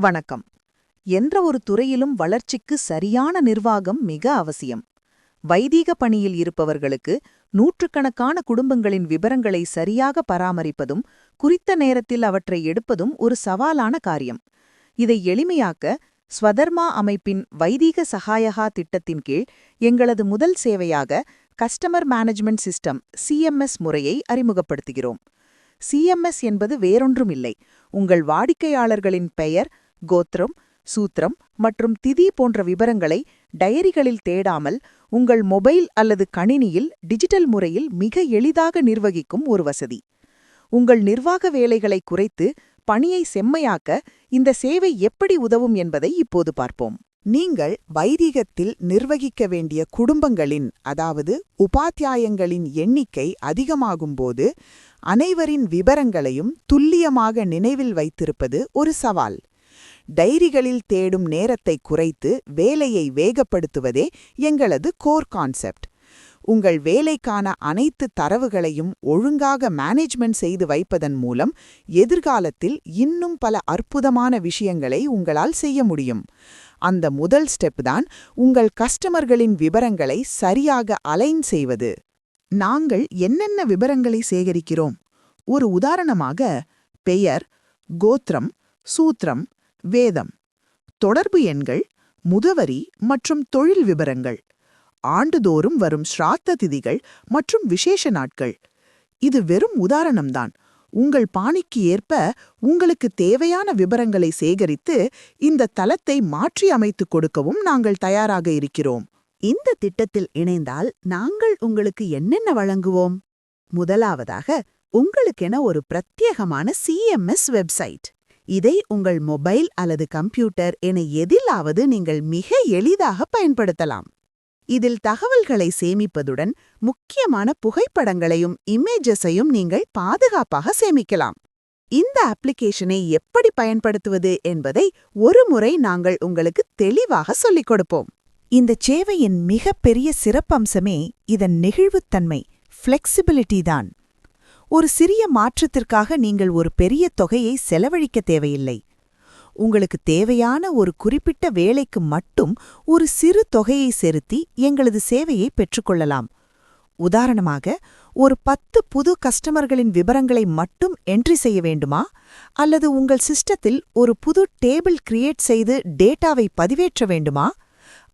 வணக்கம். என்ற ஒரு துறையிலும் வளர்ச்சிக்கு சரியான நிர்வாகம் மிக அவசியம். வைதீக பணியில் இருப்பவர்களுக்கு நூற்றுக்கணக்கான குடும்பங்களின் விவரங்களை சரியாக பராமரிப்பதும் குறித்த நேரத்தில் அவற்றை எடுப்பதும் ஒரு சவாலான காரியம். இதை எளிமையாக்க ஸ்வதர்மா அமைப்பின் வைதீக சகாயகா திட்டத்தின் கீழ் எங்களது முதல் சேவையாக கஸ்டமர் மேனேஜ்மெண்ட் சிஸ்டம் சிஎம்எஸ் முறையை அறிமுகப்படுத்துகிறோம். சிஎம்எஸ் என்பது வேறொன்றுமில்லை. உங்கள் வாடிக்கையாளர்களின் பெயர் கோத்திரம் சூத்திரம் மற்றும் திதி போன்ற விவரங்களை டயரிகளில் தேடாமல் உங்கள் மொபைல் அல்லது கணினியில் டிஜிட்டல் முறையில் மிக எளிதாக நிர்வகிக்கும் ஒரு வசதி. உங்கள் நிர்வாக வேலைகளை குறைத்து பணியை செம்மையாக்க இந்த சேவை எப்படி உதவும் என்பதை இப்போது பார்ப்போம். நீங்கள் வைதிகத்தில் நிர்வகிக்க வேண்டிய குடும்பங்களின் அதாவது உபாத்தியாயங்களின் எண்ணிக்கை அதிகமாகும்போது அனைவரின் விபரங்களையும் துல்லியமாக நினைவில் வைத்திருப்பது ஒரு சவால். டைரிகளில் தேடும் நேரத்தை குறைத்து வேலையை வேகப்படுத்துவதே எங்களது கோர் கான்செப்ட். உங்கள் வேலைக்கான அனைத்து தரவுகளையும் ஒழுங்காக மேனேஜ்மெண்ட் செய்து வைப்பதன் மூலம் எதிர்காலத்தில் இன்னும் பல அற்புதமான விஷயங்களை உங்களால் செய்ய முடியும். அந்த முதல் ஸ்டெப் தான் உங்கள் கஸ்டமர்களின் விவரங்களை சரியாக அலைன் செய்வது. நாங்கள் என்னென்ன விவரங்களை சேகரிக்கிறோம்? ஒரு உதாரணமாக பெயர் கோத்திரம் சூத்திரம் வேதம். தொடர்பு எண்கள் முகவரி மற்றும் தொழில் விவரங்கள் ஆண்டுதோறும் வரும் ஸ்ராத்த திதிகள் மற்றும் விசேஷ நாட்கள். இது வெறும் உதாரணம்தான். உங்கள் பாணிக்கு ஏற்ப உங்களுக்கு தேவையான விவரங்களை சேகரித்து இந்த தளத்தை மாற்றி அமைத்துக் கொடுக்கவும் நாங்கள் தயாராக இருக்கிறோம். இந்த திட்டத்தில் இணைந்தால் நாங்கள் உங்களுக்கு என்னென்ன வழங்குவோம்? முதலாவதாக உங்களுக்கென ஒரு பிரத்யேகமான சிஎம்எஸ் வெப்சைட். இதை உங்கள் மொபைல் அல்லது கம்ப்யூட்டர் என எதிலாவது நீங்கள் மிக எளிதாக பயன்படுத்தலாம். இதில் தகவல்களை சேமிப்பதுடன் முக்கியமான புகைப்படங்களையும் இமேஜஸையும் நீங்கள் பாதுகாப்பாக சேமிக்கலாம். இந்த அப்ளிகேஷனை எப்படி பயன்படுத்துவது என்பதை ஒரு முறை நாங்கள் உங்களுக்கு தெளிவாக சொல்லிக் கொடுப்போம். இந்த சேவையின் மிகப்பெரிய சிறப்பம்சமே இதன் நெகிழ்வுத்தன்மை ஃப்ளெக்சிபிலிட்டி தான். ஒரு சிறிய மாற்றத்திற்காக நீங்கள் ஒரு பெரிய தொகையை செலவழிக்க தேவையில்லை. உங்களுக்கு தேவையான ஒரு குறிப்பிட்ட வேலைக்கு மட்டும் ஒரு சிறு தொகையை செலுத்தி எங்களது சேவையை பெற்றுக்கொள்ளலாம். உதாரணமாக ஒரு பத்து புது கஸ்டமர்களின் விவரங்களை மட்டும் என்ட்ரி செய்ய வேண்டுமா? அல்லது உங்கள் சிஸ்டத்தில் ஒரு புது டேபிள் கிரியேட் செய்து டேட்டாவை பதிவேற்ற வேண்டுமா?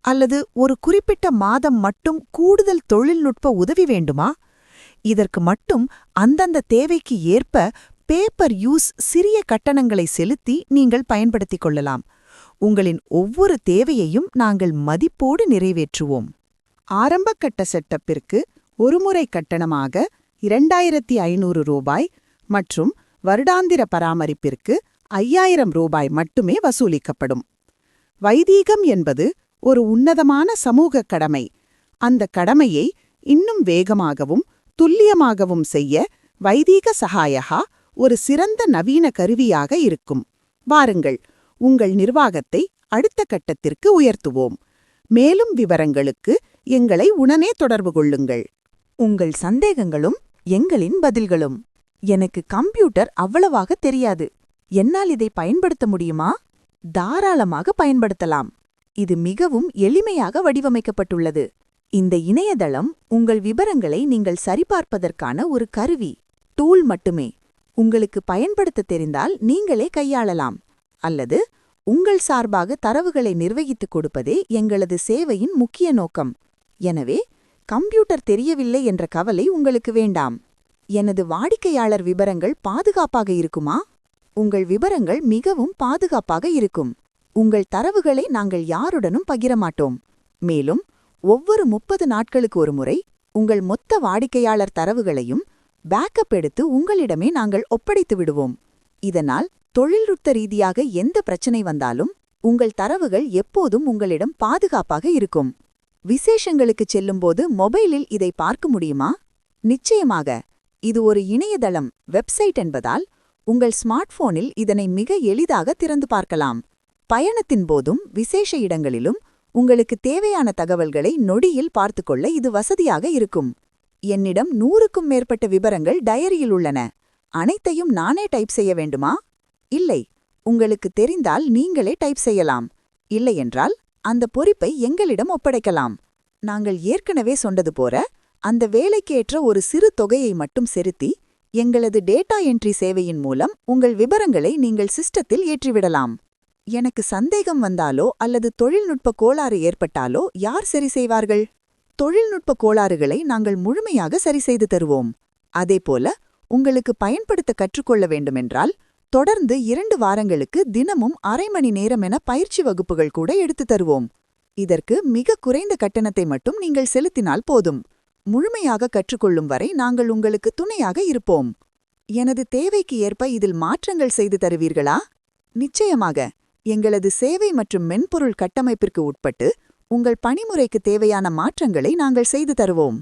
அல்லது ஒரு குறிப்பிட்ட மாதம் மட்டும் கூடுதல் தொழில்நுட்ப உதவி வேண்டுமா? இதற்கு மட்டும் அந்தந்த தேவைக்கு ஏற்ப பேப்பர் யூஸ் சிறிய கட்டணங்களை செலுத்தி நீங்கள் பயன்படுத்திக் கொள்ளலாம். உங்களின் ஒவ்வொரு தேவையையும் நாங்கள் மதிப்போடு நிறைவேற்றுவோம். ஆரம்பக்கட்ட செட்டப்பிற்கு ஒருமுறை கட்டணமாக இரண்டாயிரத்தி ஐநூறு ரூபாய் மற்றும் வருடாந்திர பராமரிப்பிற்கு ஐயாயிரம் ரூபாய் மட்டுமே வசூலிக்கப்படும். வைதீகம் என்பது ஒரு உன்னதமான சமூக கடமை. அந்த கடமையை இன்னும் வேகமாகவும் துல்லியமாகவும் செய்ய வைதீக சகாயகா ஒரு சிறந்த நவீன கருவியாக இருக்கும். வாருங்கள் உங்கள் நிர்வாகத்தை அடுத்த கட்டத்திற்கு உயர்த்துவோம். மேலும் விவரங்களுக்கு எங்களை உடனே தொடர்பு கொள்ளுங்கள். உங்கள் சந்தேகங்களும் எங்களின் பதில்களும். எனக்கு கம்ப்யூட்டர் அவ்வளவாக தெரியாது. என்னால் இதை பயன்படுத்த முடியுமா? தாராளமாக பயன்படுத்தலாம். இது மிகவும் எளிமையாக வடிவமைக்கப்பட்டுள்ளது. இந்த இணையதளம் உங்கள் விபரங்களை நீங்கள் சரிபார்ப்பதற்கான ஒரு கருவி டூல் மட்டுமே. உங்களுக்கு பயன்படுத்த தெரிந்தால் நீங்களே கையாளலாம். அல்லது உங்கள் சார்பாக தரவுகளை நிர்வகித்துக் கொடுப்பதே எங்களது சேவையின் முக்கிய நோக்கம். எனவே கம்ப்யூட்டர் தெரியவில்லை என்ற கவலை உங்களுக்கு வேண்டாம். எனது வாடிக்கையாளர் விபரங்கள் பாதுகாப்பாக இருக்குமா? உங்கள் விபரங்கள் மிகவும் பாதுகாப்பாக இருக்கும். உங்கள் தரவுகளை நாங்கள் யாருடனும் பகிரமாட்டோம். மேலும் ஒவ்வொரு முப்பது நாட்களுக்கு ஒரு முறை உங்கள் மொத்த வாடிக்கையாளர் தரவுகளையும் பேக்கப் எடுத்து உங்களிடமே நாங்கள் ஒப்படைத்து விடுவோம். இதனால் தொழில்நுட்ப ரீதியாக எந்த பிரச்சனை வந்தாலும் உங்கள் தரவுகள் எப்போதும் உங்களிடம் பாதுகாப்பாக இருக்கும். விசேஷங்களுக்குச் செல்லும்போது மொபைலில் இதை பார்க்க முடியுமா? நிச்சயமாக. இது ஒரு இணையதளம் வெப்சைட் என்பதால் உங்கள் ஸ்மார்ட் போனில் இதனை மிக எளிதாக திறந்து பார்க்கலாம். பயணத்தின் போதும் விசேஷ இடங்களிலும் உங்களுக்கு தேவையான தகவல்களை நொடியில் பார்த்துக்கொள்ள இது வசதியாக இருக்கும். என்னிடம் நூறுக்கும் மேற்பட்ட விவரங்கள் டயரியில் உள்ளன. அனைத்தையும் நானே டைப் செய்ய வேண்டுமா? இல்லை. உங்களுக்கு தெரிந்தால் நீங்களே டைப் செய்யலாம். இல்லையென்றால் அந்த பொறுப்பை எங்களிடம் ஒப்படைக்கலாம். நாங்கள் ஏற்கனவே சொன்னது போல அந்த வேலைக்கேற்ற ஒரு சிறு தொகையை மட்டும் செலுத்தி எங்களது டேட்டா என்ட்ரி சேவையின் மூலம் உங்கள் விபரங்களை நீங்கள் சிஸ்டத்தில் ஏற்றிவிடலாம். எனக்கு சந்தேகம் வந்தாலோ அல்லது தொழில்நுட்ப கோளாறு ஏற்பட்டாலோ யார் சரி செய்வார்கள்? தொழில்நுட்ப கோளாறுகளை நாங்கள் முழுமையாக சரி செய்து தருவோம். அதேபோல உங்களுக்கு பயன்படுத்த கற்றுக்கொள்ள வேண்டுமென்றால் தொடர்ந்து இரண்டு வாரங்களுக்கு தினமும் அரை மணி நேரம் என பயிற்சி வகுப்புகள் கூட எடுத்துத் தருவோம். இதற்கு மிக குறைந்த கட்டணத்தை மட்டும் நீங்கள் செலுத்தினால் போதும். முழுமையாக கற்றுக்கொள்ளும் வரை நாங்கள் உங்களுக்கு துணையாக இருப்போம். எனது தேவைக்கு ஏற்ப இதில் மாற்றங்கள் செய்து தருவீர்களா? நிச்சயமாக. எங்களது சேவை மற்றும் மென்பொருள் கட்டமைப்பிற்கு உட்பட்டு உங்கள் பணிமுறைக்கு தேவையான மாற்றங்களை நாங்கள் செய்து தருவோம்.